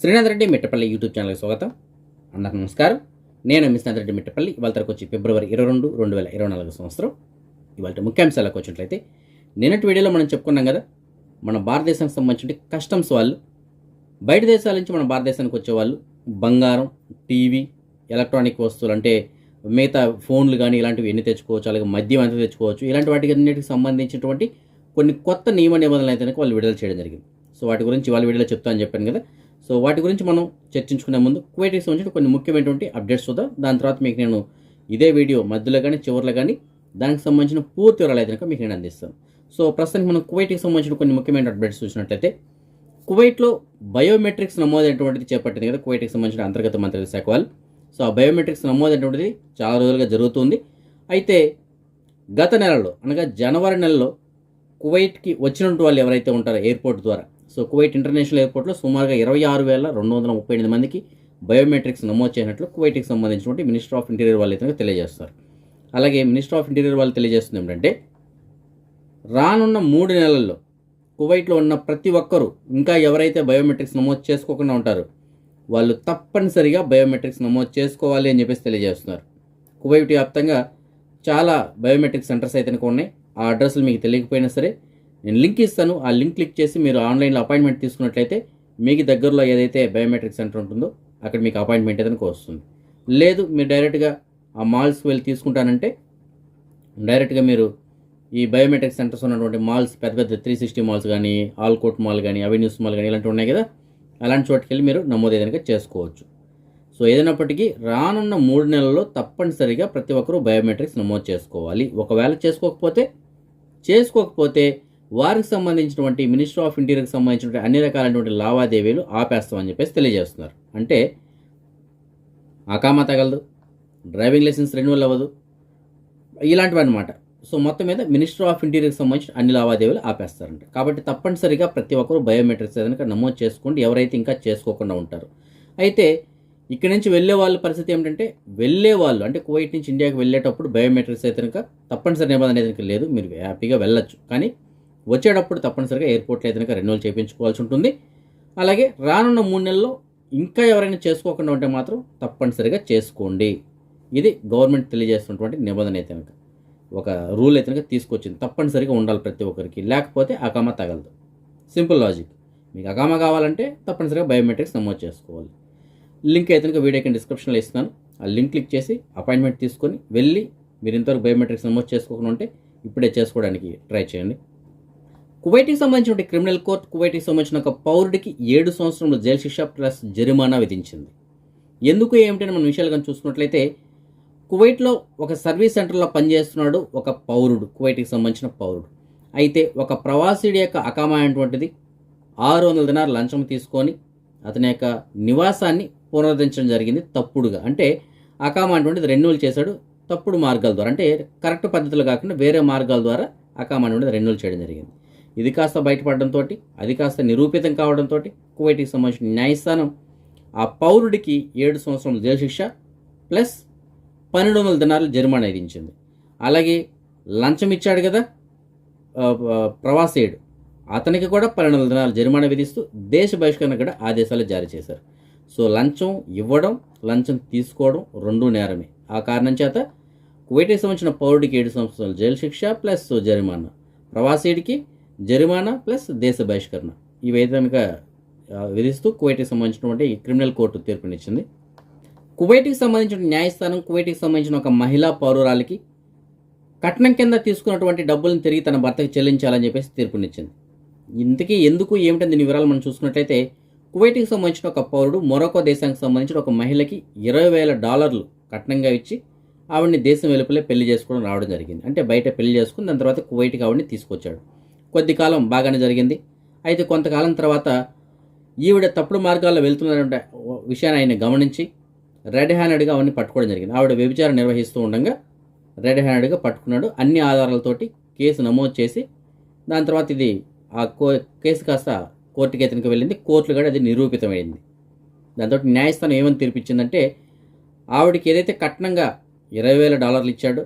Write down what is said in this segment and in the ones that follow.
Srinath Reddy Mittapalli YouTube ఛానల్కి స్వాగతం. అందరికి నమస్కారం. నేను మిస్నాథ్ రెడ్డి మిట్టపల్లి. ఇవాళ తరకు వచ్చి ఫిబ్రవరి ఇరవై రెండు రెండు వేల ఇరవై నాలుగు సంవత్సరం. ఇవాళ ముఖ్యాంశాలకు వచ్చినట్లయితే నిన్నటి వీడియోలో మనం చెప్పుకున్నాం కదా మన భారతదేశానికి సంబంధించిన కస్టమ్స్ వాళ్ళు బయట దేశాల నుంచి మన భారతదేశానికి వచ్చేవాళ్ళు బంగారం టీవీ ఎలక్ట్రానిక్ వస్తువులు అంటే మిగతా ఫోన్లు కానీ ఇలాంటివి ఎన్ని తెచ్చుకోవచ్చు అలాగే మద్యం ఎంత తెచ్చుకోవచ్చు ఇలాంటి వాటికి అన్నిటికి సంబంధించినటువంటి కొన్ని కొత్త నియమ నిబంధనలు అయితే వాళ్ళు విడుదల చేయడం జరిగింది. సో వాటి గురించి వాళ్ళ వీడియోలో చెప్తా అని చెప్పాను కదా. సో వాటి గురించి మనం చర్చించుకునే ముందు కువైట్కి సంబంధించిన కొన్ని ముఖ్యమైనటువంటి అప్డేట్స్ చూద్దాం. దాని తర్వాత మీకు నేను ఇదే వీడియో మధ్యలో కానీ చివరిలో కానీ దానికి సంబంధించిన పూర్తి వివరాలు అయితే మీకు నేను అందిస్తాను. సో ప్రస్తుతానికి మనం కువైట్కి సంబంధించిన కొన్ని ముఖ్యమైన అప్డేట్స్ చూసినట్లయితే కువైట్లో బయోమెట్రిక్స్ నమోదైనటువంటిది చేపట్టింది కదా కువైట్కి సంబంధించిన అంతర్గత మంత్రిత్వ శాఖ వాళ్ళు. సో ఆ బయోమెట్రిక్స్ నమోదైనటువంటిది చాలా రోజులుగా జరుగుతుంది. అయితే గత నెలలో అనగా జనవరి నెలలో కువైట్కి వచ్చినటువంటి వాళ్ళు ఎవరైతే ఉంటారో ఎయిర్పోర్ట్ ద్వారా సో కువైట్ ఇంటర్నేషనల్ ఎయిర్పోర్ట్లో సుమారుగా ఇరవై ఆరు వేల రెండు వందల ముప్పై ఎనిమిది మందికి బయోమెట్రిక్స్ నమోదు చేసినట్లు కువైట్కి సంబంధించినటువంటి మినిస్టర్ ఆఫ్ ఇంటీరియర్ వాళ్ళు అయితే తెలియజేస్తారు. అలాగే మినిస్టర్ ఆఫ్ ఇంటీరియర్ వాళ్ళు తెలియజేస్తుంది ఏంటంటే రానున్న మూడు నెలల్లో కువైట్లో ఉన్న ప్రతి ఒక్కరూ ఇంకా ఎవరైతే బయోమెట్రిక్స్ నమోదు చేసుకోకుండా ఉంటారో వాళ్ళు తప్పనిసరిగా బయోమెట్రిక్స్ నమోదు చేసుకోవాలి అని చెప్పేసి తెలియజేస్తున్నారు. కువైట్ వ్యాప్తంగా చాలా బయోమెట్రిక్ సెంటర్స్ అయితే ఉన్నాయి. ఆ అడ్రస్లు మీకు తెలియకపోయినా సరే నేను లింక్ ఇస్తాను. ఆ లింక్ క్లిక్ చేసి మీరు ఆన్లైన్లో అపాయింట్మెంట్ తీసుకున్నట్లయితే మీకు దగ్గరలో ఏదైతే బయోమెట్రిక్ సెంటర్ ఉంటుందో అక్కడ మీకు అపాయింట్మెంట్ అయితే వస్తుంది. లేదు మీరు డైరెక్ట్గా ఆ మాల్స్కి వెళ్ళి తీసుకుంటానంటే డైరెక్ట్గా మీరు ఈ బయోమెట్రిక్ సెంటర్స్ ఉన్నటువంటి మాల్స్ పెద్ద పెద్ద త్రీ సిక్స్టీ మాల్స్ కానీ ఆల్కోట్ మాల్ కానీ అవెన్యూస్ మాల్ కానీ ఇలాంటివి ఉన్నాయి కదా? అలాంటి చోటుకి వెళ్ళి మీరు నమోదు ఏదైనా చేసుకోవచ్చు. సో ఏదైనప్పటికీ రానున్న మూడు నెలల్లో తప్పనిసరిగా ప్రతి ఒక్కరూ బయోమెట్రిక్స్ నమోదు చేసుకోవాలి. ఒకవేళ చేసుకోకపోతే చేసుకోకపోతే వారికి సంబంధించినటువంటి మినిస్టర్ ఆఫ్ ఇంటీరియర్కి సంబంధించినటువంటి అన్ని రకాలైనటువంటి లావాదేవీలు ఆపేస్తామని చెప్పేసి తెలియజేస్తున్నారు. అంటే అకామా తగలదు డ్రైవింగ్ లైసెన్స్ రెన్యువల్ అవ్వదు ఇలాంటివి అనమాట సో మొత్తం మీద మినిస్టర్ ఆఫ్ ఇంటీరియర్కి సంబంధించిన అన్ని లావాదేవీలు ఆపేస్తారంట. కాబట్టి తప్పనిసరిగా ప్రతి ఒక్కరు బయోమెట్రిక్స్ ఏదైనా నమోదు చేసుకోండి. ఎవరైతే ఇంకా చేసుకోకుండా ఉంటారు. అయితే ఇక్కడి నుంచి వెళ్ళే వాళ్ళ పరిస్థితి ఏమిటంటే వెళ్ళే వాళ్ళు అంటే కువైట్ నుంచి ఇండియాకి వెళ్ళేటప్పుడు బయోమెట్రిక్స్ అయితే కనుక తప్పనిసరి నిబంధన అయితే లేదు. మీరు హ్యాపీగా వెళ్ళొచ్చు. కానీ వచ్చేటప్పుడు తప్పనిసరిగా ఎయిర్పోర్ట్లో అయితే కనుక రెన్యువల్ చేయించుకోవాల్సి ఉంటుంది. అలాగే రానున్న మూడు నెలల్లో ఇంకా ఎవరైనా చేసుకోకుండా ఉంటే మాత్రం తప్పనిసరిగా చేసుకోండి. ఇది గవర్నమెంట్ తెలియజేస్తున్నటువంటి నిబంధన అయితే కనుక. ఒక రూల్ అయితే కనుక తీసుకొచ్చింది. తప్పనిసరిగా ఉండాలి ప్రతి ఒక్కరికి. లేకపోతే అకామా తగలదు. Simple logic. మీకు అకామా కావాలంటే తప్పనిసరిగా బయోమెట్రిక్స్ నమోదు చేసుకోవాలి. లింక్ అయితే కనుక వీడియోకి డిస్క్రిప్షన్లో ఇస్తున్నాను. ఆ లింక్ క్లిక్ చేసి అపాయింట్మెంట్ తీసుకొని వెళ్ళి మీరు ఇంతవరకు బయోమెట్రిక్స్ నమోదు చేసుకోకుండా ఉంటే ఇప్పుడే చేసుకోవడానికి ట్రై చేయండి. కువైట్కి సంబంధించిన క్రిమినల్ కోర్టు కువైట్కి సంబంధించిన ఒక పౌరుడికి ఏడు సంవత్సరంలో జైలు శిక్ష ప్లస్ జరిమానా విధించింది. ఎందుకు ఏమిటని మనం విషయాలు కానీ చూసుకున్నట్లయితే కువైట్లో ఒక సర్వీస్ సెంటర్లో పనిచేస్తున్నాడు ఒక పౌరుడు కువైట్కి సంబంధించిన పౌరుడు. అయితే ఒక ప్రవాసీడి యొక్క అకామా అనేటువంటిది ఆరు వందల దినాలు లంచం తీసుకొని అతని యొక్క నివాసాన్ని పునరుద్ధరించడం జరిగింది తప్పుడుగా. అంటే అకామా అనేటువంటిది రెన్యువల్ చేశాడు తప్పుడు మార్గాల ద్వారా. అంటే కరెక్ట్ పద్ధతులు కాకుండా వేరే మార్గాల ద్వారా అకామా అనేటువంటిది రెన్యువల్ చేయడం జరిగింది. ఇది కాస్త బయటపడడంతో అది కాస్త నిరూపితం కావడంతో కువైట్కి సంబంధించిన న్యాయస్థానం ఆ పౌరుడికి ఏడు సంవత్సరాల జైలు శిక్ష ప్లస్ పన్నెండు వందల దినాలు జరిమానా విధించింది. అలాగే లంచం ఇచ్చాడు కదా ప్రవాసేయుడు. అతనికి కూడా పన్నెండు వందల దినాలు జరిమానా విధిస్తూ దేశ బహిష్కరణ కూడా ఆదేశాలు జారీ చేశారు. సో లంచం ఇవ్వడం లంచం తీసుకోవడం రెండూ నేరమే. ఆ కారణం చేత కువైట్కి సంబంధించిన పౌరుడికి ఏడు సంవత్సరాలు జైలు శిక్ష ప్లస్ జరిమానా. ప్రవాసీడికి జరిమానా ప్లస్ దేశ బహిష్కరణ. ఇవి కనుక విధిస్తూ కువైట్కి సంబంధించినటువంటి ఈ క్రిమినల్ కోర్టు తీర్పునిచ్చింది. కువైట్కి సంబంధించిన న్యాయస్థానం కువైట్కి సంబంధించిన ఒక మహిళా పౌరురాలికి కట్నం కింద తీసుకున్నటువంటి డబ్బులను తిరిగి తన భర్తకు చెల్లించాలని చెప్పేసి తీర్పునిచ్చింది. ఇంతకీ ఎందుకు ఏమిటని దీని వివరాలు మనం చూసుకున్నట్లయితే కువైట్కి సంబంధించిన ఒక పౌరుడు మొరొకో దేశానికి సంబంధించిన ఒక మహిళకి ఇరవై వేల డాలర్లు కట్నంగా ఇచ్చి ఆవిడని దేశం వెలుపలే పెళ్ళి చేసుకోవడం రావడం జరిగింది. అంటే బయట పెళ్ళి చేసుకుని దాని తర్వాత కువైట్కి ఆవిడని తీసుకొచ్చాడు. కొద్ది కాలం బాగానే జరిగింది. అయితే కొంతకాలం తర్వాత ఈవిడ తప్పుడు మార్గాల్లో వెళ్తున్నటువంటి విషయాన్ని ఆయన గమనించి రెడ్ హ్యాండెడ్గా అవన్నీ పట్టుకోవడం జరిగింది. ఆవిడ వ్యభిచారం నిర్వహిస్తూ ఉండగా రెడ్ హ్యాండెడ్గా పట్టుకున్నాడు. అన్ని ఆధారాలతోటి కేసు నమోదు చేసి దాని తర్వాత ఇది ఆ కో కేసు కాస్త కోర్టుకి ఇతనికి వెళ్ళింది. కోర్టులు కూడా అది నిరూపితమైంది. దాంతో న్యాయస్థానం ఏమని తీర్పిచ్చిందంటే ఆవిడకి ఏదైతే కట్నంగా ఇరవై వేల డాలర్లు ఇచ్చాడో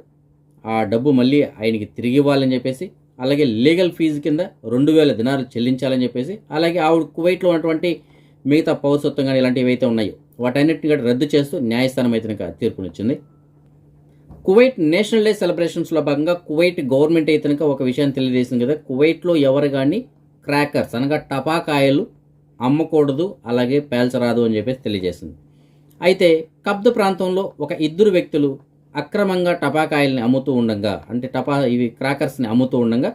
ఆ డబ్బు మళ్ళీ ఆయనకి తిరిగి ఇవ్వాలని చెప్పేసి అలాగే లీగల్ ఫీజు కింద రెండు వేల దినాలు చెల్లించాలని చెప్పేసి అలాగే ఆవిడ కువైట్లో ఉన్నటువంటి మిగతా పౌరసత్వం కానీ ఇలాంటివి ఏవైతే ఉన్నాయో వాటన్నిటిని కూడా రద్దు చేస్తూ న్యాయస్థానం అయితే కనుక తీర్పునిచ్చింది. కువైట్ నేషనల్ డే సెలబ్రేషన్స్లో భాగంగా కువైట్ గవర్నమెంట్ అయితే కనుక ఒక విషయాన్ని తెలియజేసింది కదా కువైట్లో ఎవరు కానీ క్రాకర్స్ అనగా టపాకాయలు అమ్మకూడదు అలాగే పేల్చరాదు అని చెప్పేసి తెలియజేసింది. అయితే కబ్ద ప్రాంతంలో ఒక ఇద్దరు వ్యక్తులు అక్రమంగా టపాకాయల్ని అమ్ముతూ ఉండగా అంటే టపా ఇవి క్రాకర్స్ని అమ్ముతూ ఉండగా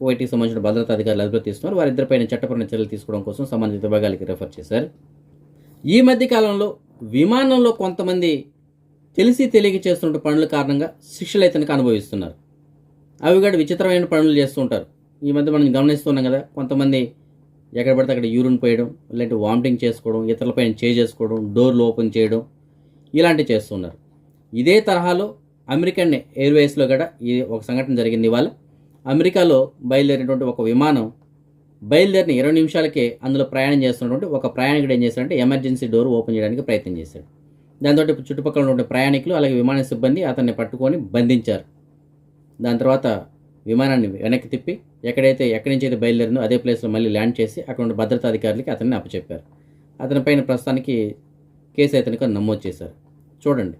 కువైట్కి సంబంధించిన భద్రతా అధికారులు అదుపులో తీసుకున్నారు. వారిద్దరిపైన చట్టపరమైన చర్యలు తీసుకోవడం కోసం సంబంధిత విభాగాలకి రెఫర్ చేశారు. ఈ మధ్య కాలంలో విమానంలో కొంతమంది తెలిసి తెలియక చేస్తున్న పనుల కారణంగా శిక్షలు అయితే అనుభవిస్తున్నారు. అవి కూడా విచిత్రమైన పనులు చేస్తుంటారు ఈ మధ్య మనం గమనిస్తున్నాం కదా కొంతమంది ఎక్కడ పడితే అక్కడ యూరిన్ పోయడం లేదంటే వామిటింగ్ చేసుకోవడం ఇతరులపైన చేసుకోవడం డోర్లు ఓపెన్ చేయడం ఇలాంటివి చేస్తున్నారు ఇదే తరహాలో అమెరికన్ ఎయిర్వేస్లో కూడా ఈ ఒక సంఘటన జరిగింది ఇవాళ. అమెరికాలో బయలుదేరినటువంటి ఒక విమానం బయలుదేరిన ఇరవై నిమిషాలకే అందులో ప్రయాణం చేస్తున్నటువంటి ఒక ప్రయాణికుడు ఏం చేశాడంటే ఎమర్జెన్సీ డోర్ ఓపెన్ చేయడానికి ప్రయత్నం చేశాడు. దాంతో చుట్టుపక్కల ఉన్నటువంటి ప్రయాణికులు అలాగే విమాన సిబ్బంది అతన్ని పట్టుకొని బంధించారు. దాని తర్వాత విమానాన్ని వెనక్కి తిప్పి ఎక్కడైతే ఎక్కడి నుంచి అయితే బయలుదేరిందో అదే ప్లేస్లో మళ్ళీ ల్యాండ్ చేసి అక్కడ ఉన్న భద్రతా అధికారులకి అతన్ని అప్పచెప్పారు. అతని పైన ప్రస్తుతానికి కేసు అతనికి నమోదు చేశారు. చూడండి.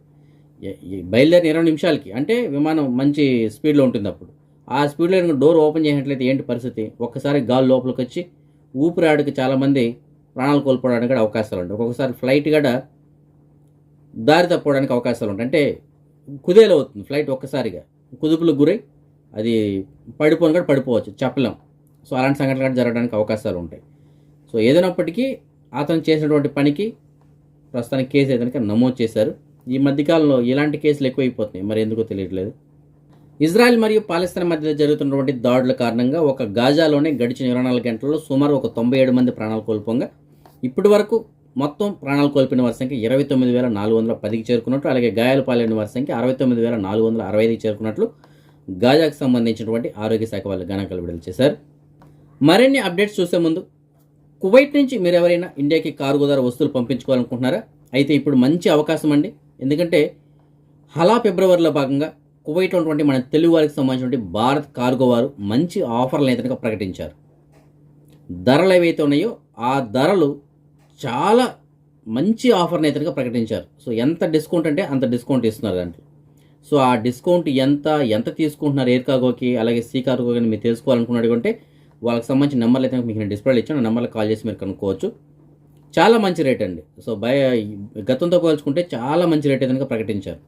ఈ బయలుదేరిన ఇరవై నిమిషాలకి అంటే విమానం మంచి స్పీడ్లో ఉంటుంది అప్పుడు ఆ స్పీడ్లో కనుక డోర్ ఓపెన్ చేసినట్లయితే ఏంటి పరిస్థితి? ఒక్కసారి గాలి లోపలికి వచ్చి ఊపిరాడికి చాలామంది ప్రాణాలు కోల్పోవడానికి కూడా అవకాశాలు ఉంటాయి. ఒక్కొక్కసారి ఫ్లైట్ కూడా దారి తప్పడానికి అవకాశాలు ఉంటాయి. అంటే కుదేలు అవుతుంది ఫ్లైట్ ఒక్కసారిగా. కుదుపులకు గురై అది పడిపోను కూడా పడిపోవచ్చు. చెప్పలేం. సో అలాంటి సంఘటనలు కూడా జరగడానికి అవకాశాలు ఉంటాయి. సో ఏదైనప్పటికీ అతను చేసినటువంటి పనికి ప్రస్తుతానికి కేసు ఏదైనా నమోదు చేశారు. ఈ మధ్యకాలంలో ఇలాంటి కేసులు ఎక్కువైపోతున్నాయి. మరి ఎందుకో తెలియట్లేదు. ఇజ్రాయెల్ మరియు పాలస్తీన్ మధ్య జరుగుతున్నటువంటి దాడుల కారణంగా ఒక గాజాలోనే గడిచిన ఇరవై నాలుగు గంటల్లో సుమారు ఒక తొంభై ఏడు మంది ప్రాణాలు కోల్పోగా ఇప్పటి వరకు మొత్తం ప్రాణాలు కోల్పోయిన వారి సంఖ్య ఇరవై తొమ్మిది వేల నాలుగు వందల పదికి చేరుకున్నట్లు అలాగే గాయాలు పాలైన వారి సంఖ్య అరవై తొమ్మిది వేల నాలుగు వందల అరవై ఐదుకి చేరుకున్నట్లు గాజాకు సంబంధించినటువంటి ఆరోగ్య శాఖ వాళ్ళు గణాంకాలు విడుదల చేశారు. మరిన్ని అప్డేట్స్ చూసే ముందు కువైట్ నుంచి మీరు ఎవరైనా ఇండియాకి కార్గో ద్వారా వస్తువులు పంపించుకోవాలనుకుంటున్నారా? అయితే ఇప్పుడు మంచి అవకాశం అండి. ఎందుకంటే హలా ఫిబ్రవరిలో భాగంగా కువైట్లో ఉన్నటువంటి మన తెలుగు వారికి సంబంధించినటువంటి భారత్ కార్గో వారు మంచి ఆఫర్లు అయితే ప్రకటించారు. ధరలు ఏవైతే ఉన్నాయో ఆ ధరలు చాలా మంచి ఆఫర్ని అయితే ప్రకటించారు. సో ఎంత డిస్కౌంట్ అంటే అంత డిస్కౌంట్ ఇస్తున్నారు దాంట్లో. సో ఆ డిస్కౌంట్ ఎంత ఎంత తీసుకుంటున్నారు ఎయిర్ కార్గోకి అలాగే సీ కార్గోకి కానీ మీరు తెలుసుకోవాలనుకున్నాడు అంటే వాళ్ళకి సంబంధించిన నెంబర్లు అయితే మీకు నేను డిస్ప్లేలో ఇచ్చాను. ఆ కాల్ చేసి మీరు కనుక్కోవచ్చు. చాలా మంచి రేట్ అండి. సో బయ గతంతో పోల్చుకుంటే చాలా మంచి రేట్ అయితే ప్రకటించారు.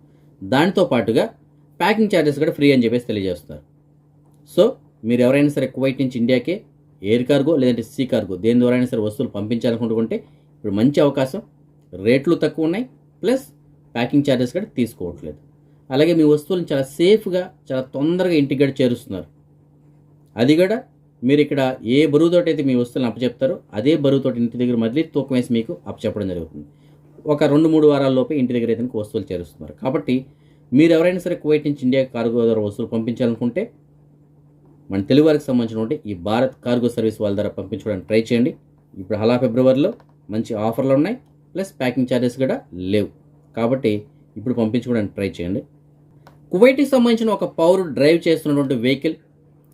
దానితో పాటుగా ప్యాకింగ్ ఛార్జెస్ కూడా ఫ్రీ అని చెప్పేసి తెలియజేస్తున్నారు. సో మీరు ఎవరైనా సరే కువైట్ నుంచి ఇండియాకే ఎయిర్ కార్గో లేదంటే సీ కార్గో దేని ద్వారా అయినా సరే వస్తువులు పంపించాలనుకుంటుంటే ఇప్పుడు మంచి అవకాశం. రేట్లు తక్కువ ఉన్నాయి. ప్లస్ ప్యాకింగ్ ఛార్జెస్ కూడా తీసుకోవట్లేదు. అలాగే మీ వస్తువులను చాలా సేఫ్గా చాలా తొందరగా ఇంటికి కూడా చేరుస్తున్నారు. అది కూడా మీరు ఇక్కడ ఏ బరువుతోటి అయితే మీ వస్తువులను అప్పచెప్తారో అదే బరువుతోటి ఇంటి దగ్గర మళ్ళీ తూకం వేసి మీకు అప్పచెప్పడం జరుగుతుంది. ఒక రెండు మూడు వారాల లోపే ఇంటి దగ్గర అయితే వస్తువులు చేరుస్తున్నారు. కాబట్టి మీరు ఎవరైనా సరే కువైట్ నుంచి ఇండియా కార్గో ద్వారా వస్తువులు పంపించాలనుకుంటే మన తెలుగు వారికి సంబంధించినటువంటి ఈ భారత్ కార్గో సర్వీస్ వాళ్ళ ద్వారా పంపించుకోవడానికి ట్రై చేయండి. ఇప్పుడు హలా ఫిబ్రవరిలో మంచి ఆఫర్లు ఉన్నాయి ప్లస్ ప్యాకింగ్ ఛార్జెస్ కూడా లేవు. కాబట్టి ఇప్పుడు పంపించుకోవడానికి ట్రై చేయండి. కువైట్కి సంబంధించిన ఒక పౌరుడు డ్రైవ్ చేస్తున్నటువంటి వెహికల్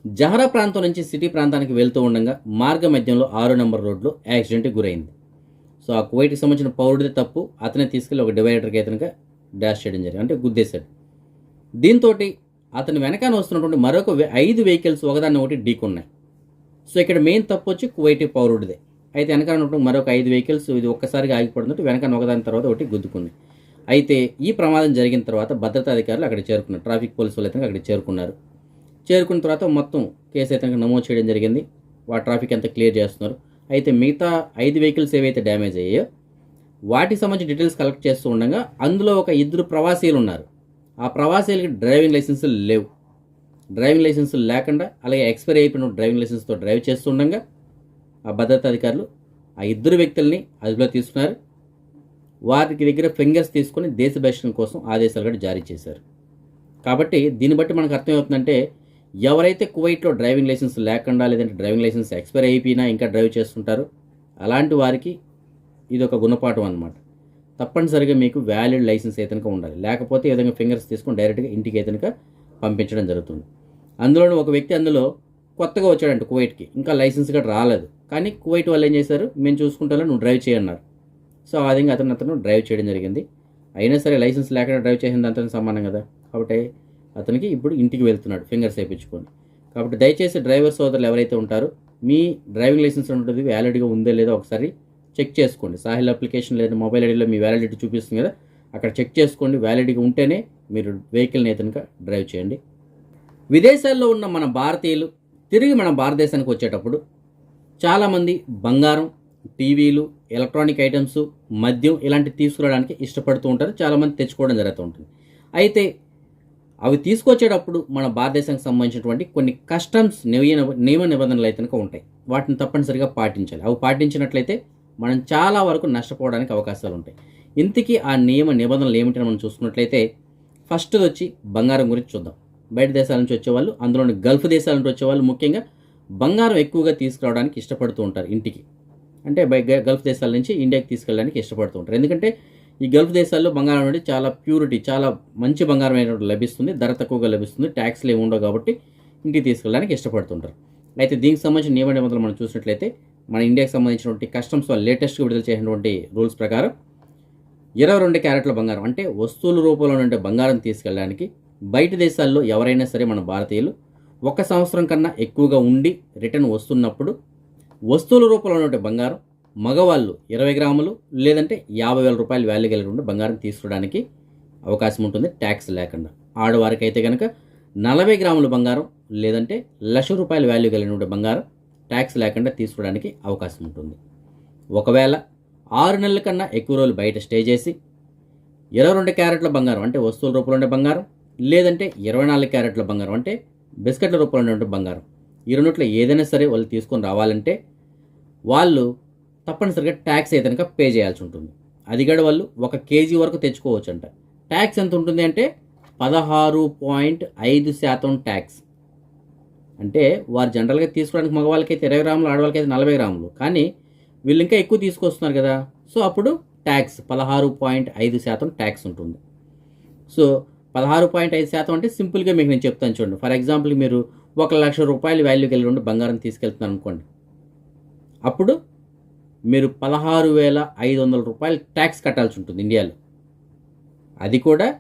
జహరా ప్రాంతం నుంచి సిటీ ప్రాంతానికి వెళ్తూ ఉండగా మార్గ మధ్యంలో ఆరు నెంబర్ రోడ్లో యాక్సిడెంట్కి గురైంది. సో ఆ కువైట్కి సంబంధించిన పౌరుడిది తప్పు. అతనే తీసుకెళ్ళి ఒక డివైడర్కి అయితే డాష్ చేయడం జరిగింది. అంటే గుద్దేశాడు. దీంతో అతని వెనకాన వస్తున్నటువంటి మరొక ఐదు వెహికల్స్ ఒకదాన్ని ఒకటి ఢీకొన్నాయి. సో ఇక్కడ మెయిన్ తప్పు వచ్చి కువైటీ పౌరుడిదే. అయితే వెనకాల ఉన్నటువంటి మరొక ఐదు వెహికల్స్ ఇది ఒక్కసారిగా ఆగిపోవడంతో వెనకాల ఒకదాని తర్వాత ఒకటి గుద్దుకున్నాయి అయితే ఈ ప్రమాదం జరిగిన తర్వాత భద్రతా అధికారులు అక్కడ చేరుకున్నారు. ట్రాఫిక్ పోలీసు వాళ్ళు అయితే అక్కడ చేరుకున్నారు. చేరుకున్న తర్వాత మొత్తం కేసు అయితే నమోదు చేయడం జరిగింది. వా ట్రాఫిక్ అంతా క్లియర్ చేస్తున్నారు. అయితే మిగతా ఐదు వెహికల్స్ ఏవైతే డ్యామేజ్ అయ్యాయో వాటికి సంబంధించిన డీటెయిల్స్ కలెక్ట్ చేస్తూ ఉండగా అందులో ఒక ఇద్దరు ప్రవాసీలు ఉన్నారు ఆ ప్రవాసీలకి డ్రైవింగ్ లైసెన్సులు లేవు. డ్రైవింగ్ లైసెన్సులు లేకుండా అలాగే ఎక్స్పైరీ అయిపోయిన డ్రైవింగ్ లైసెన్స్తో డ్రైవ్ చేస్తుండగా ఆ భద్రతా అధికారులు ఆ ఇద్దరు వ్యక్తుల్ని అదుపులో తీసుకున్నారు. వారికి దగ్గర ఫింగర్స్ తీసుకొని దేశ బహిష్కరణ కోసం ఆదేశాలు కూడా జారీ చేశారు. కాబట్టి దీన్ని బట్టి మనకు అర్థమవుతుందంటే ఎవరైతే కువైట్లో డ్రైవింగ్ లైసెన్స్ లేకుండా లేదంటే డ్రైవింగ్ లైసెన్స్ ఎక్స్పైర్ అయిపోయినా ఇంకా డ్రైవ్ చేస్తుంటారో అలాంటి వారికి ఇది ఒక గుణపాఠం అనమాట తప్పనిసరిగా మీకు వ్యాలిడ్ లైసెన్స్ ఏతనక ఉండాలి. లేకపోతే ఈ విధంగా ఫింగర్స్ తీసుకొని డైరెక్ట్గా ఇంటికి ఏతనక పంపించడం జరుగుతుంది. అందులోనూ ఒక వ్యక్తి అందులో కొత్తగా వచ్చాడంట కువైట్కి. ఇంకా లైసెన్స్ కూడా రాలేదు. కానీ కువైట్ వాళ్ళు ఏం చేశారు? మేము చూసుకుంటాను నువ్వు డ్రైవ్ చేయన్నారు సో ఆ విధంగా అతను అతను డ్రైవ్ చేయడం జరిగింది. అయినా సరే లైసెన్స్ లేకుండా డ్రైవ్ చేసింది అంతా సమానం కదా. కాబట్టి అతనికి ఇప్పుడు ఇంటికి వెళ్తున్నాడు ఫింగర్స్ వేయించుకొని కాబట్టి దయచేసి డ్రైవర్ సోదరులు ఎవరైతే ఉంటారో మీ డ్రైవింగ్ లైసెన్స్ ఉంటుంది వ్యాలిడ్గా ఉందో లేదో ఒకసారి చెక్ చేసుకోండి. సాహిల్ అప్లికేషన్ లేదా మొబైల్ ఐడిలో మీ వ్యాలిడిటీ చూపిస్తుంది కదా అక్కడ చెక్ చేసుకోండి. వ్యాలిడిటీ ఉంటేనే మీరు వెహికల్ని అయితే డ్రైవ్ చేయండి. విదేశాల్లో ఉన్న మన భారతీయులు తిరిగి మన భారతదేశానికి వచ్చేటప్పుడు చాలామంది బంగారం టీవీలు ఎలక్ట్రానిక్ ఐటమ్స్ మద్యం ఇలాంటివి తీసుకురావడానికి ఇష్టపడుతూ ఉంటారు. చాలామంది తెచ్చుకోవడం జరుగుతూ ఉంటుంది. అయితే అవి తీసుకొచ్చేటప్పుడు మన భారతదేశానికి సంబంధించినటువంటి కొన్ని కస్టమ్స్ నియమ నియమ నిబంధనలు అయితే ఉంటాయి. వాటిని తప్పనిసరిగా పాటించాలి. అవి పాటించినట్లయితే మనం చాలా వరకు నష్టపోవడానికి అవకాశాలు ఉంటాయి. ఇంతకీ ఆ నియమ నిబంధనలు ఏమిటని మనం చూసుకున్నట్లయితే ఫస్ట్ వచ్చి బంగారం గురించి చూద్దాం. బయట దేశాల నుంచి వచ్చేవాళ్ళు అందులోని గల్ఫ్ దేశాల నుంచి వచ్చేవాళ్ళు ముఖ్యంగా బంగారం ఎక్కువగా తీసుకురావడానికి ఇష్టపడుతూ ఉంటారు ఇంటికి. అంటే బై గల్ఫ్ దేశాల నుంచి ఇండియాకి తీసుకెళ్ళడానికి ఇష్టపడుతూ ఉంటారు. ఎందుకంటే ఈ గల్ఫ్ దేశాల్లో బంగారం అనేది చాలా ప్యూరిటీ చాలా మంచి బంగారం అయినటువంటి లభిస్తుంది ధర తక్కువగా లభిస్తుంది ట్యాక్స్లు ఏమి ఉండవు కాబట్టి ఇంటికి తీసుకెళ్ళడానికి ఇష్టపడుతుంటారు అయితే దీనికి సంబంధించిన నియమ నిబంధనలు మనం చూసినట్లయితే మన ఇండియాకి సంబంధించినటువంటి కస్టమ్స్ వాళ్ళు లేటెస్ట్గా విడుదల చేసినటువంటి రూల్స్ ప్రకారం ఇరవై రెండు క్యారెట్ల బంగారం అంటే వస్తువుల రూపంలో నుండి బంగారం తీసుకెళ్ళడానికి బయట దేశాల్లో ఎవరైనా సరే మన భారతీయులు ఒక సంవత్సరం కన్నా ఎక్కువగా ఉండి రిటర్న్ వస్తున్నప్పుడు వస్తువుల రూపంలో ఉన్నటువంటి బంగారం మగవాళ్ళు ఇరవై గ్రాములు లేదంటే యాభై వేల రూపాయలు వాల్యూ కలిగిన బంగారం తీసుకోవడానికి అవకాశం ఉంటుంది ట్యాక్స్ లేకుండా. ఆడవారికి అయితే కనుక నలభై గ్రాముల బంగారం లేదంటే లక్ష రూపాయల వాల్యూ కలిగిన బంగారం ట్యాక్స్ లేకుండా తీసుకోవడానికి అవకాశం ఉంటుంది. ఒకవేళ ఆరు నెలల కన్నా ఎక్కువ రోజులు బయట స్టే చేసి ఇరవై రెండు క్యారెట్ల బంగారం అంటే వస్తువుల రూపంలో ఉండే బంగారం లేదంటే ఇరవై నాలుగు క్యారెట్ల బంగారం అంటే బిస్కెట్ల రూపంలో ఉండే బంగారం ఈ రెండిట్లో ఏదైనా సరే వాళ్ళు తీసుకొని రావాలంటే వాళ్ళు తప్పనిసరిగా ట్యాక్స్ అయితే కనుక పే చేయాల్సి ఉంటుంది. అది కూడా వాళ్ళు ఒక కేజీ వరకు తెచ్చుకోవచ్చు అంట ట్యాక్స్ ఎంత ఉంటుంది అంటే పదహారు పాయింట్ ఐదు శాతం ట్యాక్స్ అంటే వారు జనరల్గా తీసుకోవడానికి మగవాళ్ళకైతే ఇరవై గ్రాములు ఆడవాళ్ళకైతే నలభై గ్రాములు. కానీ వీళ్ళు ఇంకా ఎక్కువ తీసుకొస్తున్నారు కదా. సో అప్పుడు ట్యాక్స్ పదహారు పాయింట్ ఐదు శాతం ట్యాక్స్ ఉంటుంది. సో పదహారు పాయింట్ ఐదు శాతం అంటే సింపుల్గా మీకు నేను చెప్తాను చూడండి. ఫర్ ఎగ్జాంపుల్ మీరు ఒక లక్ష రూపాయలు వాల్యూ కలిగి ఉండి బంగారం తీసుకెళ్తున్నారు అనుకోండి. అప్పుడు మీరు పదహారు వేల ఐదు వందల రూపాయలు ట్యాక్స్ కట్టాల్సి ఉంటుంది ఇండియాలో. అది కూడా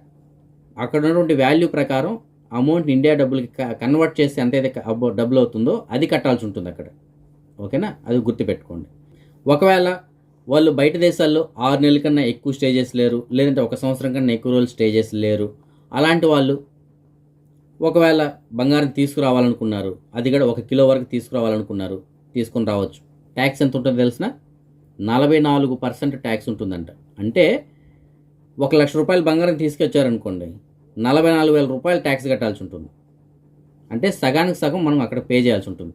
అక్కడ ఉన్నటువంటి వాల్యూ ప్రకారం అమౌంట్ ఇండియా డబ్బులకి కన్వర్ట్ చేసి ఎంతైతే అయితే డబ్బులు అవుతుందో అది కట్టాల్సి ఉంటుంది అక్కడ. ఓకేనా? అది గుర్తుపెట్టుకోండి. ఒకవేళ వాళ్ళు బయట దేశాల్లో ఆరు నెలల కన్నా ఎక్కువ స్టేజెస్ లేరు లేదంటే ఒక సంవత్సరం కన్నా ఎక్కువ రోజులు స్టేజెస్ లేరు అలాంటి వాళ్ళు ఒకవేళ బంగారం తీసుకురావాలనుకున్నారు అది కూడా ఒక కిలో వరకు తీసుకురావాలనుకున్నారు తీసుకుని రావచ్చు. ట్యాక్స్ ఎంత ఉంటుందో తెలిసిన? నలభై నాలుగు పర్సెంట్ ట్యాక్స్ ఉంటుందంట. అంటే ఒక లక్ష రూపాయలు బంగారం తీసుకొచ్చారనుకోండి నలభై నాలుగు వేల రూపాయలు ట్యాక్స్ కట్టాల్సి ఉంటుంది అంటే సగానికి సగం మనం అక్కడ పే చేయాల్సి ఉంటుంది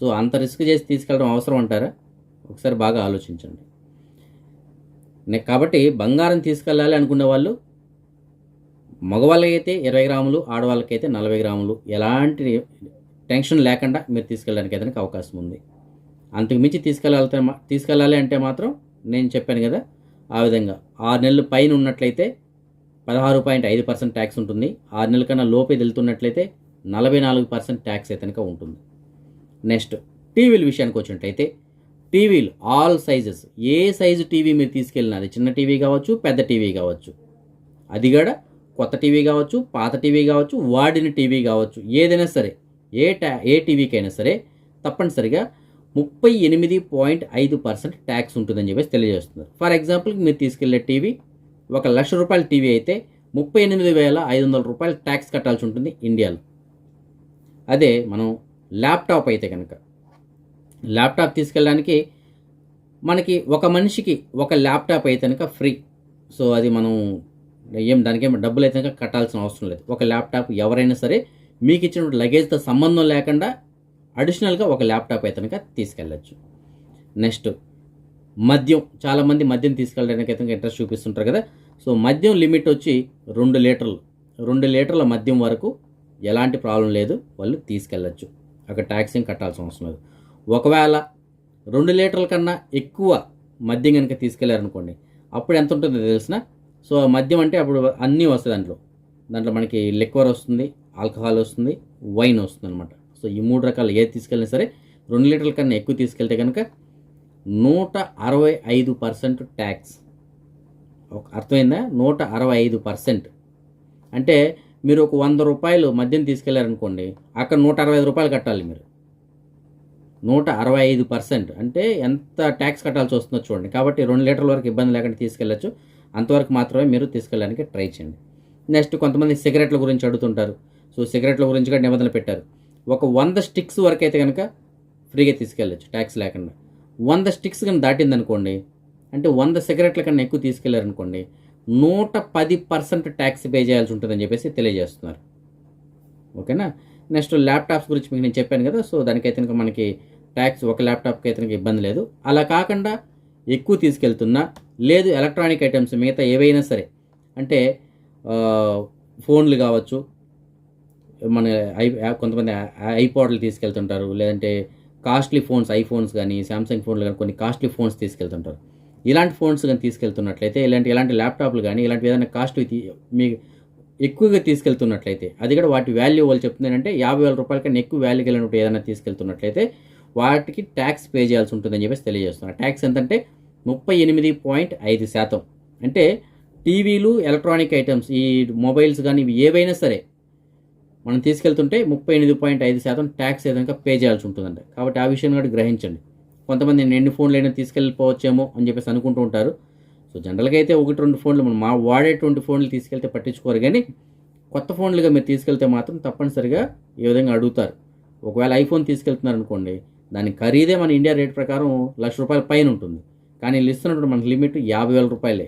సో అంత రిస్క్ చేసి తీసుకెళ్ళడం అవసరం అంటారా? ఒకసారి బాగా ఆలోచించండి. నె- కాబట్టి బంగారం తీసుకెళ్ళాలి అనుకునే వాళ్ళు మగవాళ్ళకైతే ఇరవై గ్రాములు ఆడవాళ్ళకైతే నలభై గ్రాములు ఎలాంటి టెన్షన్ లేకుండా మీరు తీసుకెళ్ళడానికి అయితే అవకాశం ఉంది. అంతకు మించి తీసుకెళ్ళాలి తీసుకెళ్ళాలి అంటే మాత్రం నేను చెప్పాను కదా ఆ విధంగా ఆరు నెలలు పైన ఉన్నట్లయితే పదహారు పాయింట్ ఐదు పర్సెంట్ ట్యాక్స్ ఉంటుంది. ఆరు నెలల కన్నా లోపే వెళ్తున్నట్లయితే నలభై నాలుగు పర్సెంట్ ట్యాక్స్ అయితే ఉంటుంది. నెక్స్ట్ టీవీల విషయానికి వచ్చినట్టయితే టీవీలు ఆల్ సైజెస్ ఏ సైజు టీవీ మీరు తీసుకెళ్ళినా అది చిన్న టీవీ కావచ్చు పెద్ద టీవీ కావచ్చు అది కూడా కొత్త టీవీ కావచ్చు పాత టీవీ కావచ్చు వాడిన టీవీ కావచ్చు ఏదైనా సరే ఏ టా ఏ టీవీకైనా సరే తప్పనిసరిగా ముప్పై ఎనిమిది పాయింట్ ఐదు పర్సెంట్ ట్యాక్స్ ఉంటుందని చెప్పేసి తెలియజేస్తున్నారు. ఫర్ ఎగ్జాంపుల్ మీరు తీసుకెళ్ళే టీవీ ఒక లక్ష రూపాయల టీవీ అయితే ముప్పై ఎనిమిది వేల ఐదు వందల రూపాయలు ట్యాక్స్ కట్టాల్సి ఉంటుంది ఇండియాలో. అదే మనం ల్యాప్టాప్ అయితే కనుక. ల్యాప్టాప్ తీసుకెళ్ళడానికి మనకి ఒక మనిషికి ఒక ల్యాప్టాప్ అయితే కనుక ఫ్రీ. సో అది మనం ఏం దానికేమో డబ్బులు అయితే కనుక కట్టాల్సిన అవసరం లేదు. ఒక ల్యాప్టాప్ ఎవరైనా సరే మీకు ఇచ్చిన లగేజ్తో సంబంధం లేకుండా అడిషనల్గా ఒక ల్యాప్టాప్ అయితే కనుక తీసుకెళ్ళచ్చు. నెక్స్ట్ మద్యం చాలామంది మద్యం తీసుకెళ్ళడానికి అయితే ఇంట్రెస్ట్ చూపిస్తుంటారు కదా. సో మద్యం లిమిట్ వచ్చి రెండు లీటర్లు. రెండు లీటర్ల మద్యం వరకు ఎలాంటి ప్రాబ్లం లేదు. వాళ్ళు తీసుకెళ్ళచ్చు. అక్కడ ట్యాక్స్ ఏం కట్టాల్సిన అవసరం లేదు. ఒకవేళ రెండు లీటర్ల కన్నా ఎక్కువ మద్యం కనుక తీసుకెళ్ళారనుకోండి అప్పుడు ఎంత ఉంటుందో తెలిసిన సో మద్యం అంటే అప్పుడు అన్నీ వస్తాయి దాంట్లో. దాంట్లో మనకి లిక్వర్ వస్తుంది ఆల్కహాల్ వస్తుంది వైన్ వస్తుంది అనమాట సో ఈ మూడు రకాలు ఏది తీసుకెళ్ళినా సరే రెండు లీటర్ల కన్నా ఎక్కువ తీసుకెళ్తే కనుక నూట అరవై ఐదు పర్సెంట్ ట్యాక్స్. ఒక అర్థమైందా? నూట అరవై ఐదు పర్సెంట్. అంటే మీరు ఒక వంద రూపాయలు మద్యం తీసుకెళ్ళారనుకోండి అక్కడ నూట అరవై ఐదు రూపాయలు కట్టాలి మీరు. నూట అరవై ఐదు పర్సెంట్. అంటే ఎంత ట్యాక్స్ కట్టాల్సి వస్తుందో చూడండి. కాబట్టి రెండు లీటర్ల వరకు ఇబ్బంది లేకుండా తీసుకెళ్ళచ్చు. అంతవరకు మాత్రమే మీరు తీసుకెళ్ళడానికి ట్రై చేయండి. నెక్స్ట్ కొంతమంది సిగరెట్ల గురించి అడుగుతుంటారు. సో సిగరెట్ల గురించి కూడా నిబంధనలు పెట్టారు. ఒక వంద స్టిక్స్ వరకు అయితే కనుక ఫ్రీగా తీసుకెళ్ళచ్చు ట్యాక్స్ లేకుండా. వంద స్టిక్స్ కానీ దాటిందనుకోండి అంటే వంద సిగరెట్ల కన్నా ఎక్కువ తీసుకెళ్ళారనుకోండి నూట పది పర్సెంట్ ట్యాక్స్ పే చేయాల్సి ఉంటుందని చెప్పేసి తెలియజేస్తున్నారు ఓకేనా నెక్స్ట్ ల్యాప్టాప్స్ గురించి మీకు నేను చెప్పాను కదా సో దానికైతే మనకి ట్యాక్స్ ఒక ల్యాప్టాప్కి అయితే ఇబ్బంది లేదు అలా కాకుండా ఎక్కువ తీసుకెళ్తున్నా లేదు ఎలక్ట్రానిక్ ఐటమ్స్ మిగతా ఏవైనా సరే అంటే ఫోన్లు కావచ్చు మన ఐ కొంతమంది ఐపాడ్లు తీసుకెళ్తుంటారు లేదంటే కాస్ట్లీ ఫోన్స్ ఐఫోన్స్ కానీ శాంసంగ్ ఫోన్లు కానీ కొన్ని కాస్ట్లీ ఫోన్స్ తీసుకెళ్తుంటారు. ఇలాంటి ఫోన్స్ కానీ తీసుకెళ్తున్నట్లయితే ఇలాంటి ఇలాంటి ల్యాప్టాప్లు కానీ ఇలాంటి ఏదైనా కాస్ట్లీ తీ ఎక్కువగా తీసుకెళ్తున్నట్లయితే అది కూడా వాటి వాల్యూ వాళ్ళు అంటే యాభై వేల రూపాయల కన్నా ఎక్కువ వాల్యూ కలిగినట్టు ఏదైనా తీసుకెళ్తున్నట్లయితే వాటికి ట్యాక్స్ పే చేయాల్సి ఉంటుందని చెప్పేసి తెలియజేస్తున్నారు. ట్యాక్స్ ఎంతంటే ముప్పై ఎనిమిది పాయింట్ ఐదు శాతం. అంటే టీవీలు ఎలక్ట్రానిక్ ఐటమ్స్ ఈ మొబైల్స్ కానీ ఇవి ఏవైనా సరే మనం తీసుకెళ్తుంటే ముప్పై ఎనిమిది పాయింట్ ఐదు శాతం ట్యాక్స్ ఏదైనా పే చేయాల్సి ఉంటుందంట. కాబట్టి ఆ విషయం కూడా గ్రహించండి. కొంతమంది నేను ఎన్ని ఫోన్లు అయినా తీసుకెళ్ళిపోవచ్చేమో అని చెప్పేసి అనుకుంటూ ఉంటారు. సో జనరల్గా అయితే ఒకటి రెండు ఫోన్లు మనం మా వాడేటువంటి ఫోన్లు తీసుకెళ్తే పట్టించుకోరు కానీ కొత్త ఫోన్లుగా మీరు తీసుకెళ్తే మాత్రం తప్పనిసరిగా ఈ విధంగా అడుగుతారు. ఒకవేళ ఐఫోన్ తీసుకెళ్తున్నారు అనుకోండి దాని ఖరీదే మన ఇండియా రేట్ ప్రకారం లక్ష రూపాయల పైన ఉంటుంది. కానీ వీళ్ళు ఇస్తున్నటువంటి మనకు లిమిట్ యాభై వేల రూపాయలే.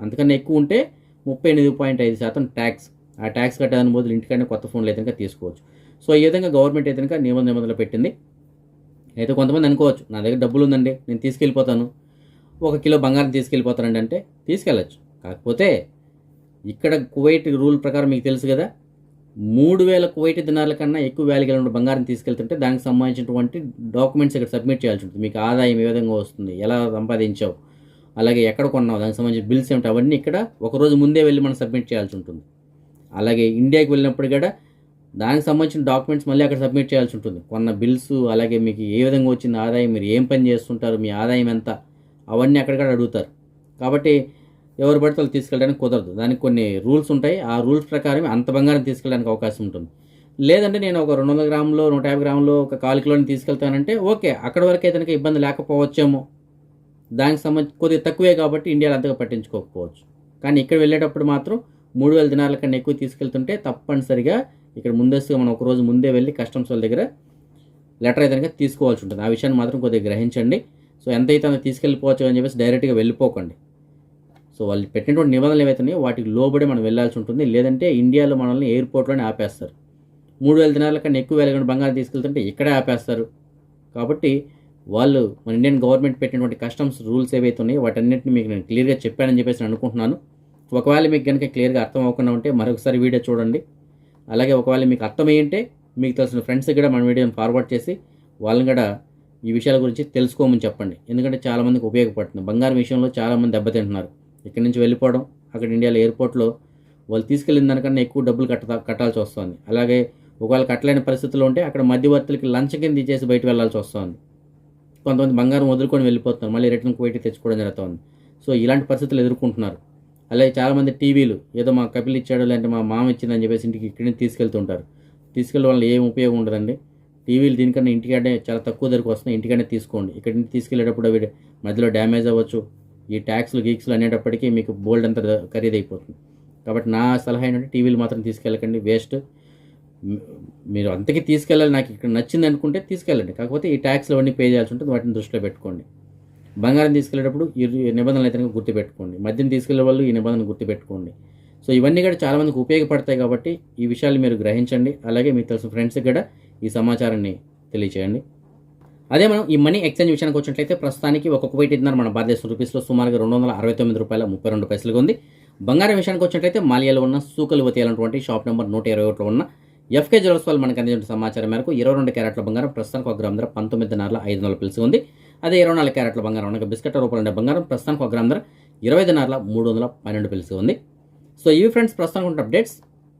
అంతకన్నా ఎక్కువ ఉంటే ముప్పై ఎనిమిది పాయింట్ ఐదు శాతం ట్యాక్స్ ఆ ట్యాక్స్ కట్టేదాని బదులు ఇంటికైనా కొత్త ఫోన్లు అయితే కనుక తీసుకోవచ్చు. సో ఈ విధంగా గవర్నమెంట్ అయితే కనుక నియమ నిబంధనలు పెట్టింది. అయితే కొంతమంది అనుకోవచ్చు నా దగ్గర డబ్బులు ఉందండి నేను తీసుకెళ్ళిపోతాను. ఒక కిలో బంగారం తీసుకెళ్ళిపోతానండి అంటే తీసుకెళ్ళచ్చు. కాకపోతే ఇక్కడ కువైట్ రూల్ ప్రకారం మీకు తెలుసు కదా మూడు వేల కువైట్ దినాల కన్నా ఎక్కువ వాల్యూ కలిగిన బంగారం తీసుకెళ్తుంటే దానికి సంబంధించినటువంటి డాక్యుమెంట్స్ ఇక్కడ సబ్మిట్ చేయాల్సి ఉంటుంది. మీకు ఆదాయం ఏ విధంగా వస్తుంది ఎలా సంపాదించావు అలాగే ఎక్కడ కొన్నావు దానికి సంబంధించిన బిల్స్ ఏమిటి అవన్నీ ఇక్కడ ఒక రోజు ముందే వెళ్ళి మనం సబ్మిట్ చేయాల్సి ఉంటుంది. అలాగే ఇండియాకి వెళ్ళినప్పుడు కూడా దానికి సంబంధించిన డాక్యుమెంట్స్ మళ్ళీ అక్కడ సబ్మిట్ చేయాల్సి ఉంటుంది. కొన్న బిల్స్ అలాగే మీకు ఏ విధంగా వచ్చింది ఆదాయం మీరు ఏం పని చేస్తుంటారు మీ ఆదాయం ఎంత అవన్నీ అక్కడిక్కడ అడుగుతారు. కాబట్టి ఎవరు పడితే వాళ్ళు తీసుకెళ్ళడానికి కుదరదు. దానికి కొన్ని రూల్స్ ఉంటాయి. ఆ రూల్స్ ప్రకారం అంత బంగారం తీసుకెళ్ళడానికి అవకాశం ఉంటుంది. లేదంటే నేను ఒక రెండు వందల గ్రాములో నూట యాభై గ్రాములో ఒక కాలు కిలోని తీసుకెళ్తానంటే ఓకే అక్కడ వరకు అయితే ఇబ్బంది లేకపోవచ్చేమో. దానికి సంబంధించి కొద్దిగా తక్కువే కాబట్టి ఇండియాలో అంతగా పట్టించుకోకపోవచ్చు. కానీ ఇక్కడ వెళ్ళేటప్పుడు మాత్రం మూడు వేల దినాల కన్నా ఎక్కువ తీసుకెళ్తుంటే తప్పనిసరిగా ఇక్కడ ముందస్తుగా మనం ఒక రోజు ముందే వెళ్ళి కస్టమ్స్ వాళ్ళ దగ్గర లెటర్ అయితే కనుక తీసుకోవాల్సి ఉంటుంది. ఆ విషయాన్ని మాత్రం కొద్దిగా గ్రహించండి. సో ఎంతైతే అంత తీసుకెళ్ళిపోవచ్చు అని చెప్పేసి డైరెక్ట్గా వెళ్ళిపోకండి. సో వాళ్ళు పెట్టినటువంటి నిబంధనలు ఏవైతున్నాయో వాటికి లోబడి మనం వెళ్ళాల్సి ఉంటుంది. లేదంటే ఇండియాలో మనల్ని ఎయిర్పోర్ట్లోనే ఆపేస్తారు. మూడు వేల దినాల కన్నా ఎక్కువ వేల బంగారం తీసుకెళ్తుంటే ఇక్కడే ఆపేస్తారు. కాబట్టి వాళ్ళు మన ఇండియన్ గవర్నమెంట్ పెట్టినటువంటి కస్టమ్స్ రూల్స్ ఏవైతే ఉన్నాయో వాటన్నిటిని మీకు నేను క్లియర్గా చెప్పానని చెప్పేసి నేను అనుకుంటున్నాను. ఒకవేళ మీకు కనుక క్లియర్గా అర్థం అవ్వకుండా ఉంటే మరొకసారి వీడియో చూడండి. అలాగే ఒకవేళ మీకు అర్థమయ్యింటే మీకు తెలిసిన ఫ్రెండ్స్కి కూడా మన వీడియోని ఫార్వర్డ్ చేసి వాళ్ళని కూడా ఈ విషయాల గురించి తెలుసుకోమని చెప్పండి. ఎందుకంటే చాలామందికి ఉపయోగపడుతుంది. బంగారం విషయంలో చాలామంది దెబ్బతింటున్నారు. ఇక్కడి నుంచి వెళ్ళిపోవడం అక్కడ ఇండియాలో ఎయిర్పోర్ట్లో వాళ్ళు తీసుకెళ్ళిన దానికన్నా ఎక్కువ డబ్బులు కట్ట కట్టాల్సి వస్తుంది. అలాగే ఒకవేళ కట్టలేని పరిస్థితులు ఉంటే అక్కడ మధ్యవర్తులకి లంచ్ కింద ఇచ్చేసి బయట వెళ్ళాల్సి వస్తుంది. కొంతమంది బంగారం వదులుకొని వెళ్ళిపోతున్నారు. మళ్ళీ రిటర్న్ కువైట్ తెచ్చుకోవడం జరుగుతుంది. సో ఇలాంటి పరిస్థితులు ఎదుర్కొంటున్నారు. అలాగే చాలామంది టీవీలు ఏదో మా కపిల్ ఇచ్చాడు లేదంటే మా మామ ఇచ్చిందని చెప్పేసి ఇంటికి ఇక్కడి నుంచి తీసుకెళ్తుంటారు. తీసుకెళ్ళడం వల్ల ఏం ఉపయోగం ఉండదండి. టీవీలు దీనికన్నా ఇంటికాడే చాలా తక్కువ ధరకు వస్తున్నాయి. ఇంటికాడే తీసుకోండి. ఇక్కడి నుంచి తీసుకెళ్ళేటప్పుడు అవి మధ్యలో డ్యామేజ్ అవ్వచ్చు. ఈ ట్యాక్స్లు గీక్స్లు అనేటప్పటికీ మీకు బోల్డ్ అంత ఖరీదైపోతుంది కాబట్టి నా సలహా ఏంటంటే టీవీలు మాత్రం తీసుకెళ్ళకండి. వేస్ట్. మీరు అంతకీ తీసుకెళ్ళాలి. నాకు ఇక్కడ నచ్చింది అనుకుంటే తీసుకెళ్ళండి. కాకపోతే ఈ ట్యాక్స్లు అవన్నీ పే చేయాల్సి ఉంటుంది. వాటిని దృష్టిలో పెట్టుకోండి. బంగారం తీసుకెళ్ళేటప్పుడు ఈ నిబంధనలు అయితే గుర్తుపెట్టుకోండి. మద్యం తీసుకెళ్ళే వాళ్ళు ఈ నిబంధనలు గుర్తుపెట్టుకోండి. సో ఇవన్నీ కూడా చాలామందికి ఉపయోగపడతాయి కాబట్టి ఈ విషయాలు మీరు గ్రహించండి. అలాగే మీకు తెలిసిన ఫ్రెండ్స్కి కూడా ఈ సమాచారాన్ని తెలియచేయండి. అదే మనం ఈ మనీ ఎక్స్చేంజ్ విషయానికి వచ్చినట్లయితే ప్రస్తుతానికి ఒక్కొక్క కువైట్ ఇద్దరు మన భారతదేశం రూపీస్లో సుమారుగా రెండు వందల అరవై తొమ్మిది రూపాయల ముప్పై రెండు పైసలుగా ఉంది. బంగారం విషయానికి వచ్చినట్లయితే మాలియాలో ఉన్న సూకలువతి అలాంటివంటి షాప్ నెంబర్ నూట ఇరవై ఒకటిలో ఉన్న ఎఫ్కే జ్యువెల్స్ వాళ్ళు మనకు అందించిన సమాచారం మేరకు ఇరవై రెండు క్యారెట్ల బంగారం ప్రస్తుతానికి ఒక గ్రామ ధర పంతొమ్మిది నాలుగు ఐదు వందల పిలుసుకుంది ఉంది. అదే ఇరవై నాలుగు క్యారెట్ల బంగారం అనగా బిస్కెట్ రూపాయలు ఉండే బంగారం ప్రస్తుతానికి ఒక గ్రామ ధర ఇరవై ఐదు మూడు వందల పన్నెండు పిలిచి ఉంది. సో ఇవి ఫ్రెండ్స్ ప్రస్తుతానికి ఉన్న అప్డేట్స్.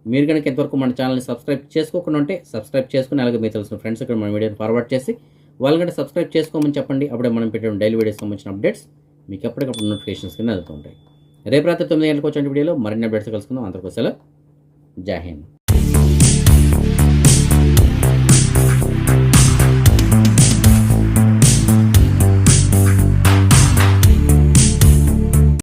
మీరు కనుక ఇంతవరకు మన ఛానల్ని సబ్స్క్రైబ్ చేసుకోకుండా ఉంటే సబ్స్క్రైబ్ చేసుకుని అలాగే మీకు తెలిసిన ఫ్రెండ్స్ ఇక్కడ మన వీడియోని ఫార్వర్డ్ చేసి వాళ్ళకంటే సబ్స్క్రైబ్ చేసుకోమని చెప్పండి. అప్పుడే మనం పెట్టిన డైలీ వీడియోస్ సంబంధించిన అప్డేట్స్ మీకు ఎప్పటికప్పుడు నోటిఫికేషన్స్ కింద అందుతుంటాయి. రేపు రాత్రి తొమ్మిది గంటలకు వచ్చిన వీడియోలో మరిన్ని అప్డేట్స్ కలుసుకుందాం. అందరికోసం జై హింద్.